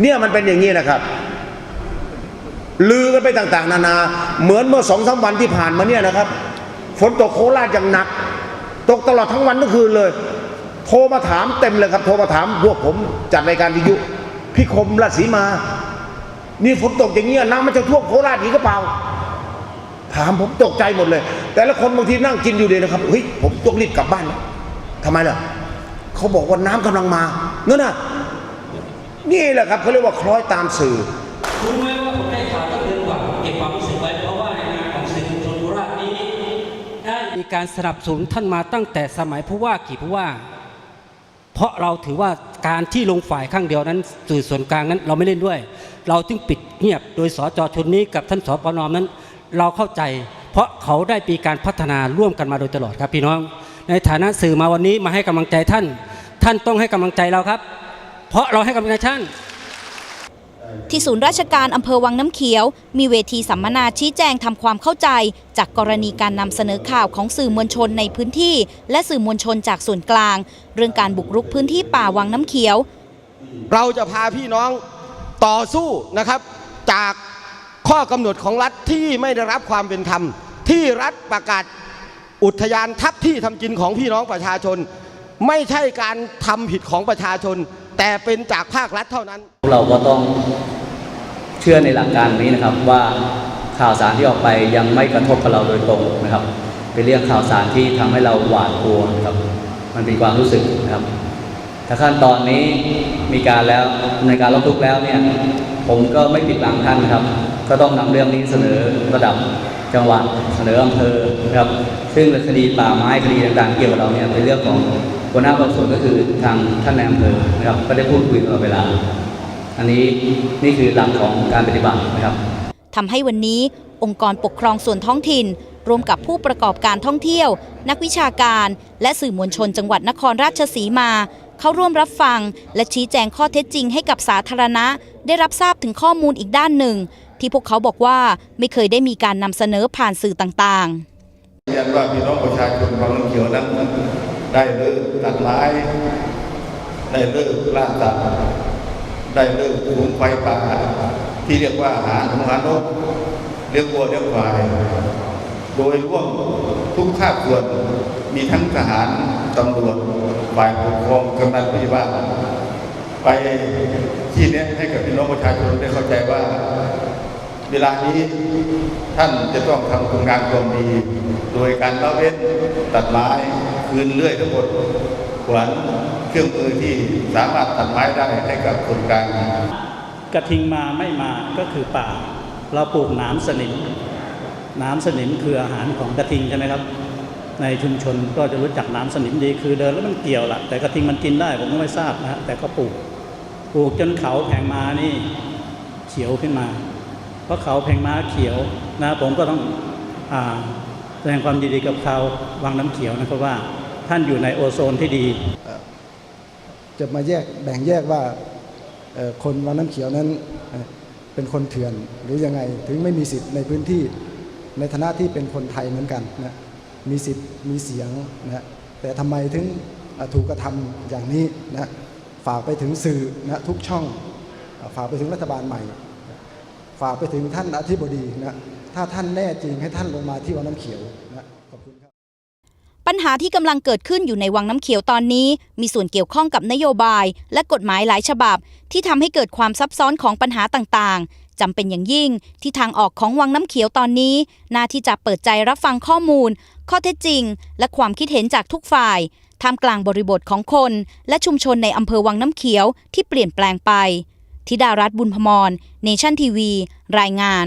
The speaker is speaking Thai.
เนี่ยมันเป็นอย่างนี้นะครับ ลือกันไปต่างๆ นานา เหมือนเมื่อสองสามวันที่ผ่านมาเนี่ยนะครับ ฝนตกโคราชอย่างหนัก ตกตลอดทั้งวันทั้งคืนเลย โทรมาถามเต็มเลยครับ โทรมาถามพวกผมจัดรายการวิทยุพี่คมราชสีมา นี่ฝนตกอย่างเงี้ยน้ำมันจะท่วมโคราชอีกก็เปล่า ถามผมตกใจหมดเลย แต่ละคนบางทีนั่งกินอยู่เลยนะครับเฮ้ยผมต้องรีบกลับบ้านแล้วทำไมล่ะเขาบอกว่าน้ำกำลังมาเนั่นน่ะ นี่แหละครับเขาเรียกว่าคล้อยตามสื่อรู้ไหมว่าผมได้ข่าวตั้งเดือนกว่าเก็บความรู้สึกไว้เพราะว่าในงานของสื่อมวลชนโคราชนี้ได้มีการสนับสนุนท่านมาตั้งแต่สมัยผู้ว่ากี่ผู้ว่า เพราะเราถือว่าการที่ลงฝ่ายข้างเดียวนั้น สื่อส่วนกลางนั้น เราไม่เล่นด้วย เราจึงปิดเงียบโดยสจชนนี้กับท่านสปนนั้น เราเข้าใจ เพราะเขาได้มีการพัฒนาร่วมกันมาโดยตลอดครับพี่น้อง ในฐานะสื่อมาวันนี้มาให้กำลังใจท่าน ท่านต้องให้กำลังใจเราครับ ราะเราให้กำลังใจท่าน ที่ศูนย์ราชการอำเภอวังน้ำเขียว มีเวทีสัมมนาชี้แจงทำความเข้าใจ จากกรณีการนำเสนอข่าวของสื่อมวลชนในพื้นที่ และสื่อมวลชนจากส่วนกลาง เรื่องการบุกรุกพื้นที่ป่าวังน้ำเขียว เราจะพาพี่น้องต่อสู้นะครับ จากข้อกำหนดของรัฐที่ไม่ได้รับความเป็นธรรม ที่รัฐประกาศอุทยานทับที่ทำกินของพี่น้องประชาชน ไม่ใช่การทำผิดของประชาชน แต่เป็นจากภาครัฐเท่านั้น เราก็ต้องเชื่อในหลักการนี้นะครับว่าข่าวสารที่ออกไปยังไม่กระทบกับเราโดยตรงนะครับ เป็นเรื่องข่าวสารที่ทำให้เราหวาดกลัวนะครับมันเป็นความรู้สึกนะครับ ถ้าขั้นตอนนี้มีการแล้วในการร้องทุกแล้วเนี่ยผมก็ไม่ปิดบังท่านนะครับ ก็ต้องนำเรื่องนี้เสนอระดับจังหวัดเสนออำเภอนะครับ ซึ่งคดีป่าไม้คดีต่างๆเกี่ยวกับเราเนี่ยเป็นเรื่องของ หัวหน้าบางส่วนก็คือทางท่านในอำเภอนะครับก็ได้พูดคุยตลอดเวลา อันนี้นี่คือหลักของการปฏิบัตินะครับทำให้วันนี้องค์กรปกครองส่วนท้องถิ่นร่วมกับผู้ประกอบการท่องเที่ยว นักวิชาการ และสื่อมวลชนจังหวัดนครราชสีมา เข้าร่วมรับฟัง และชี้แจงข้อเท็จจริงให้กับสาธารณะ ได้รับทราบถึงข้อมูลอีกด้านหนึ่ง ที่พวกเขาบอกว่าไม่เคยได้มีการนำเสนอผ่านสื่อต่างๆยืนยันว่าพี่น้องประชาชนของน้ำเขียวนั้น ได้เลิกตัดไม้ได้เลิกล่าสัตว์ได้เลิกปลูกไฟป่า ที่เรียกว่าหาหนูหานกเลี้ยงวัวเลี้ยงควาย โดยร่วมทุกภาคส่วนมีทั้งทหารตำรวจฝ่ายปกครองกำนันผู้ใหญ่บ้านไปที่นี้ให้กับพี่น้องประชาชนได้เข้าใจว่า เวลานี้ท่านจะต้องทำคุณงานความดี โดยการละเว้นตัดไม้ คืนเลื่อยทั้งหมดขวนเครื่องมือที่สามารถตัดไม้ได้ให้กับคนกลางกระทิงมาไม่มาก็คือป่า เราปลูกหนามสนิมหนามสนิมคืออาหารของกระทิงใช่ไหมครับ ในชุมชนก็จะรู้จักหนามสนิมดีคือเดินแล้วมันเกี่ยวละแต่กระทิงมันกินได้ผมก็ไม่ทราบนะฮะแต่ก็ปลูกปลูกจนเขาแผงมานี่เขียวขึ้นมา เพราะเขาแผงมาเขียวนะผมก็ต้องอ่า ดงความยินดีกับเขาวังน้ำเขียวนะครับว่า ท่านอยู่ในโอโซนที่ดี จะมาแยกแบ่งแยกว่าคนวังน้ำเขียวนั้นเป็นคนเถื่อนหรือยังไงถึงไม่มีสิทธิ์ในพื้นที่ในฐานะที่เป็นคนไทยเหมือนกันนะมีสิทธิ์มีเสียงนะแต่ทำไมถึงถูกกระทำอย่างนี้นะฝากไปถึงสื่อนะทุกช่องฝากไปถึงรัฐบาลใหม่ ฝากไปถึงท่านอธิบดีนะถ้าท่านแน่จริงให้ท่านลงมาที่วังน้ำเขียวนะขอบคุณครับปัญหาที่กำลังเกิดขึ้นอยู่ในวังน้ำเขียวตอนนี้ มีส่วนเกี่ยวข้องกับนโยบาย และกฎหมายหลายฉบับ ที่ทำให้เกิดความซับซ้อนของปัญหาต่างๆจำเป็นอย่างยิ่งที่ทางออกของวังน้ำเขียวตอนนี้น่าที่จะเปิดใจรับฟังข้อมูล ข้อเท็จจริง และความคิดเห็นจากทุกฝ่ายท่ามกลางบริบทของคน และชุมชนในอำเภอวังน้ำเขียวที่เปลี่ยนแปลงไป ธิดารัตน์บุญพมรเนชั่นทีวี รายงาน